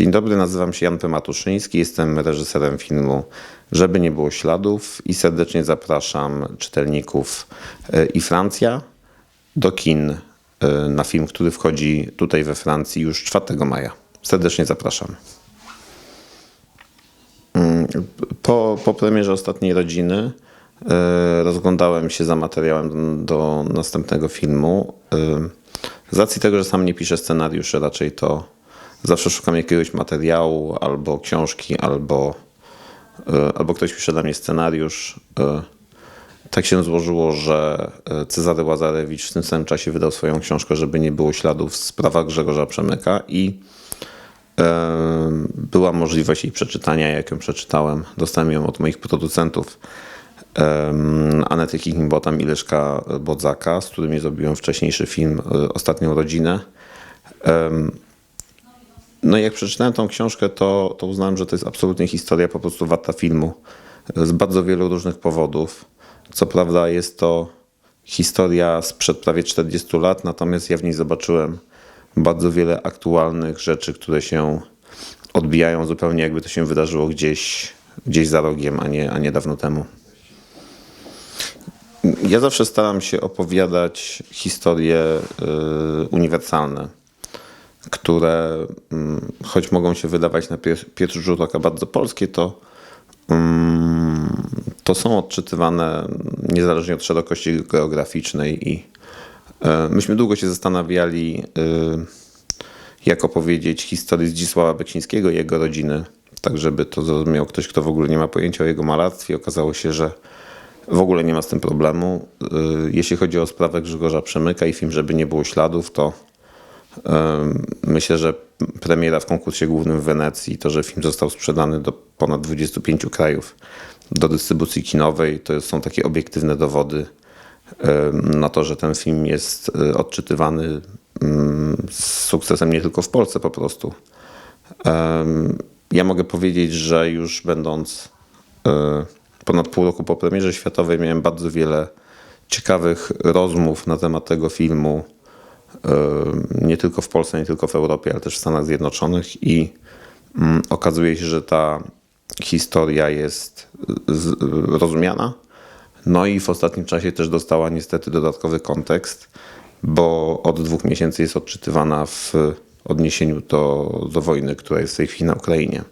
Dzień dobry, nazywam się Jan P. Matuszyński, jestem reżyserem filmu Żeby nie było śladów i serdecznie zapraszam czytelników e, i Francja do kin e, na film, który wchodzi tutaj we Francji już 4 maja. Serdecznie zapraszam. Mm, Po, po premierze ostatniej rodziny e, rozglądałem się za materiałem do następnego filmu. Z racji tego, że sam nie piszę scenariuszy, raczej to zawsze szukam jakiegoś materiału albo książki, albo, e, albo ktoś pisze dla mnie scenariusz. E, Tak się złożyło, że e, Cezary Łazarewicz w tym samym czasie wydał swoją książkę, żeby nie było śladów w sprawach Grzegorza Przemyka i była możliwość jej przeczytania. Jak ją przeczytałem, dostałem ją od moich producentów Anety Kicking-Botam i Leszka Bodzaka, z którymi zrobiłem wcześniejszy film Ostatnią rodzinę. No jak przeczytałem tą książkę, to, to uznałem, że to jest absolutnie historia po prostu warta filmu z bardzo wielu różnych powodów. Co prawda jest to historia sprzed prawie 40 lat, natomiast ja w niej zobaczyłem bardzo wiele aktualnych rzeczy, które się odbijają zupełnie jakby to się wydarzyło gdzieś, gdzieś za rogiem, a nie, a nie dawno temu. Ja zawsze staram się opowiadać historie y, uniwersalne, które mm, choć mogą się wydawać na pier- pierwszy rzut oka bardzo polskie, to, mm, to są odczytywane niezależnie od szerokości geograficznej i y, myśmy długo się zastanawiali, y, jak opowiedzieć historię Zdzisława Beksińskiego i jego rodziny, tak żeby to zrozumiał ktoś, kto w ogóle nie ma pojęcia o jego malarstwie. Okazało się, że w ogóle nie ma z tym problemu. Y, Jeśli chodzi o sprawę Grzegorza Przemyka i film, żeby nie było śladów, to myślę, że premiera w konkursie głównym w Wenecji, to, że film został sprzedany do ponad 25 krajów do dystrybucji kinowej, to są takie obiektywne dowody na to, że ten film jest y, odczytywany mm, z sukcesem nie tylko w Polsce po prostu. Ja mogę powiedzieć, że już będąc e, ponad pół roku po premierze światowej, miałem bardzo wiele ciekawych rozmów na temat tego filmu. E, Nie tylko w Polsce, nie tylko w Europie, ale też w Stanach Zjednoczonych i mm, okazuje się, że ta historia jest rozumiana. No i w ostatnim czasie też dostała niestety dodatkowy kontekst, bo od dwóch miesięcy jest odczytywana w odniesieniu do, do wojny, która jest w tej chwili na Ukrainie.